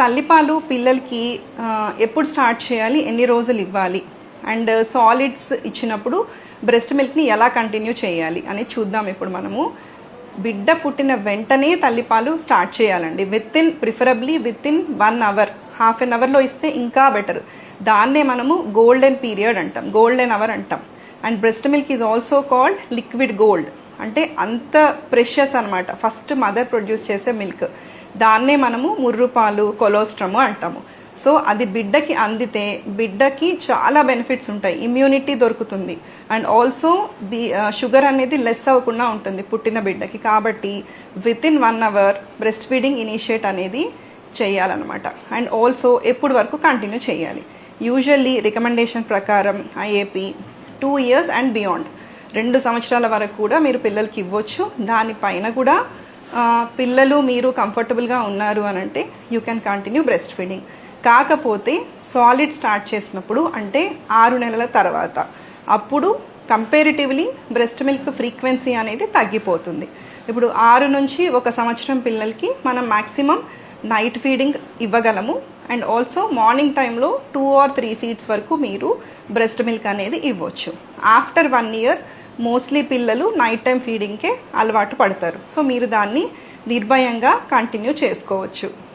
తల్లిపాలు పిల్లలకి ఎప్పుడు స్టార్ట్ చేయాలి ఎన్ని రోజులు ఇవ్వాలి అండ్ సాలిడ్స్ ఇచ్చినప్పుడు బ్రెస్ట్ మిల్క్ని ఎలా కంటిన్యూ చేయాలి అని చూద్దాం ఇప్పుడు మనము. బిడ్డ పుట్టిన వెంటనే తల్లిపాలు స్టార్ట్ చేయాలండి. Within preferably within one hour. Half an అవర్లో ఇస్తే ఇంకా బెటర్. దాన్నే మనము గోల్డెన్ పీరియడ్ అంటాం. గోల్డెన్ అవర్ అంటాం. And breast milk is also called liquid gold. అంటే అంత ప్రెషియస్ అనమాట ఫస్ట్ మదర్ ప్రొడ్యూస్ చేసే మిల్క్. దాన్నే మనము ముర్రుపాలు కొలోస్ట్రము అంటాము. సో అది బిడ్డకి అందితే బిడ్డకి చాలా బెనిఫిట్స్ ఉంటాయి. ఇమ్యూనిటీ దొరుకుతుంది. అండ్ ఆల్సో బి షుగర్ అనేది లెస్ అవ్వకుండా ఉంటుంది పుట్టిన బిడ్డకి. కాబట్టి within one hour breast feeding initiate అనేది చేయాలన్నమాట. అండ్ ఆల్సో ఎప్పుడు వరకు కంటిన్యూ చేయాలి. యూజువల్లీ రికమెండేషన్ ప్రకారం IAP two years and beyond. రెండు సంవత్సరాల వరకు కూడా మీరు పిల్లలకి ఇవ్వచ్చు. దానిపైన కూడా పిల్లలు మీరు కంఫర్టబుల్గా ఉన్నారు అని అంటే you can continue breast feeding కాకపోతే సాలిడ్ స్టార్ట్ చేసినప్పుడు అంటే ఆరు నెలల తర్వాత అప్పుడు కంపేరిటివ్లీ బ్రెస్ట్ మిల్క్ ఫ్రీక్వెన్సీ అనేది తగ్గిపోతుంది. ఇప్పుడు ఆరు నుంచి ఒక సంవత్సరం పిల్లలకి మనం మ్యాక్సిమం నైట్ ఫీడింగ్ ఇవ్వగలము. అండ్ ఆల్సో మార్నింగ్ టైంలో టూ ఆర్ త్రీ ఫీడ్స్ వరకు మీరు బ్రెస్ట్ మిల్క్ అనేది ఇవ్వచ్చు. ఆఫ్టర్ వన్ ఇయర్ మోస్ట్లీ పిల్లలు నైట్ టైం ఫీడింగ్కే అలవాటు పడతారు. సో మీరు దాన్ని నిర్భయంగా కంటిన్యూ చేసుకోవచ్చు.